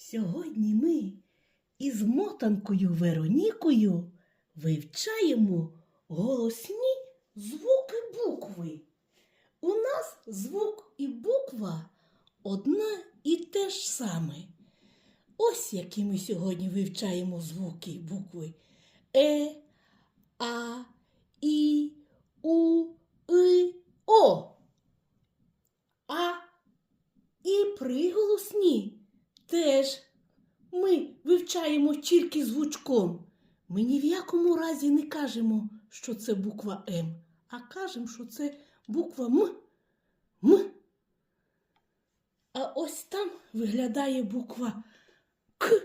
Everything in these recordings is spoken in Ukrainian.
Сьогодні ми із мотанкою Веронікою вивчаємо голосні звуки букви. У нас звук і буква одна і те ж саме. Ось які ми сьогодні вивчаємо звуки і букви Е, А, І, У, И, О. А і приголосні теж ми вивчаємо тільки звучком. Ми ні в якому разі не кажемо, що це буква М, а кажемо, що це буква М. М. А ось там виглядає буква К.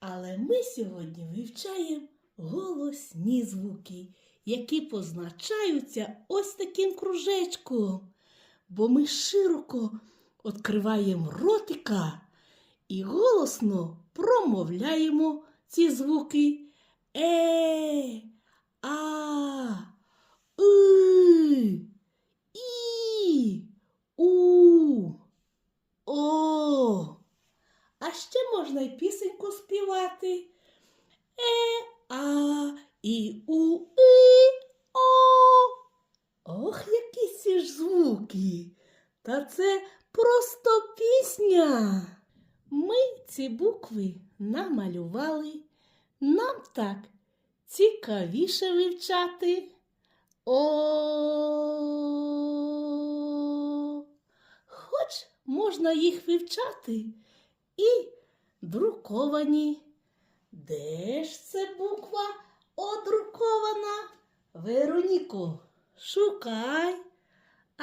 Але ми сьогодні вивчаємо голосні звуки, які позначаються ось таким кружечком бо ми широко відкриваємо ротика і голосно промовляємо ці звуки Е, А, И, І, У, О. А ще можна й пісеньку співати. Е, А, І, У, И, О. Ох, які ці ж звуки! Та це просто пісня. Ми ці букви намалювали. Нам так цікавіше вивчати. О. Хоч можна їх вивчати і друковані. Де ж це буква одрукована? Вероніко, шукай.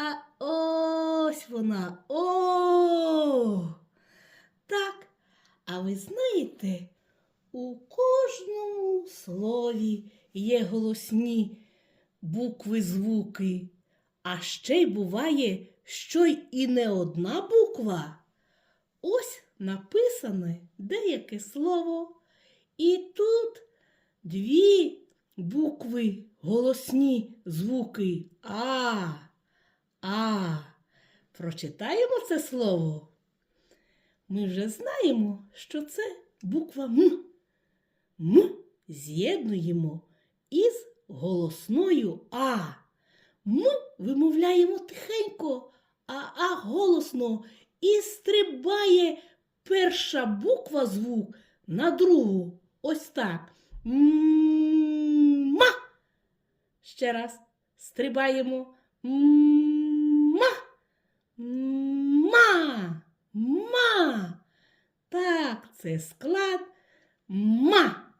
А ось вона. О! Так. А ви знаєте, у кожному слові є голосні букви, звуки. А ще й буває, що й і не одна буква. Ось написане деяке слово. І тут дві букви, голосні звуки А. А. Прочитаємо це слово. Ми вже знаємо, що це буква М. М з'єднуємо із голосною А. М вимовляємо тихенько, а А голосно і стрибає перша буква звук на другу. Ось так. М-ма. Ще раз стрибаємо. Ма. Ма. Ма. Так, це склад ма.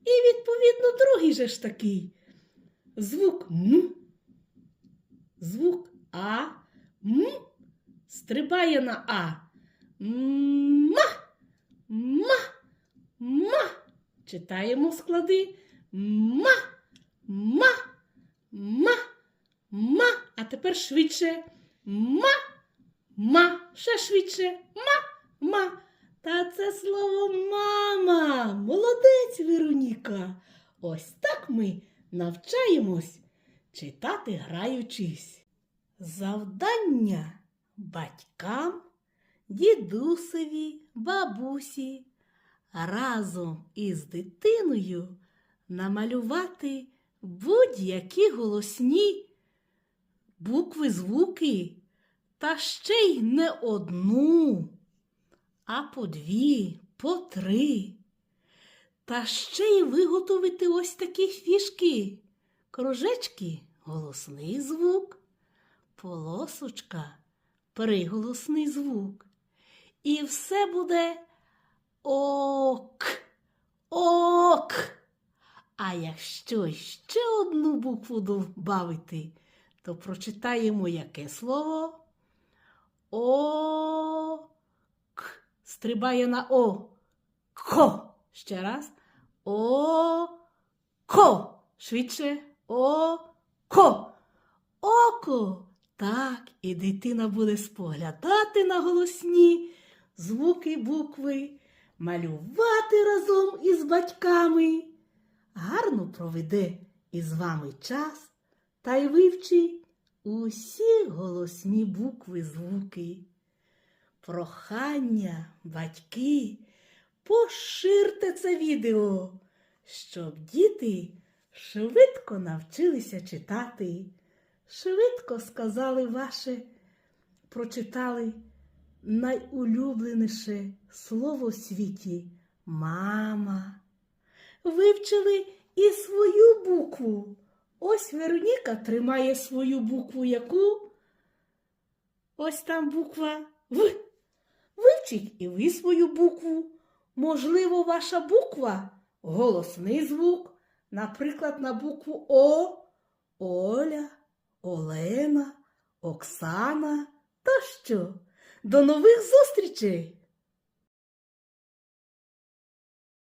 І відповідно другий же ж такий. Звук М. Звук А. М. Стрибає на А. Ма. Ма. Ма. Читаємо склади. Ма. Ма. Ма. Ма. А тепер швидше. Ма. Ма. Ще швидше. Ма. Ма. Та це слово мама. Молодець, Вероніка. Ось так ми навчаємось читати граючись. Завдання батькам, дідусеві, бабусі разом із дитиною намалювати будь-які голосні букви, звуки, та ще й не одну, а по дві, по три. Та ще й виготовити ось такі фішки, кружечки голосний звук, полосочка приголосний звук. І все буде ок, ок. А якщо ще одну букву добавити, то прочитаємо яке слово? О. К. Стрибає на О. Ко. Ще раз. О. Ко. Швидше. О. Ко. Око. Так, і дитина буде споглядати на голосні звуки букви, малювати разом із батьками. Гарно проведе із вами час та й вивчи усі голосні букви, звуки. Прохання, батьки, поширте це відео, щоб діти швидко навчилися читати, швидко сказали ваше, прочитали найулюбленіше слово в світі мама. Вивчили і свою букву. Ось Вероніка тримає свою букву яку? Ось там буква В. Вивчіть і ви свою букву. Можливо, ваша буква голосний звук, наприклад, на букву О, Оля, Олена, Оксана. Та що? До нових зустрічей!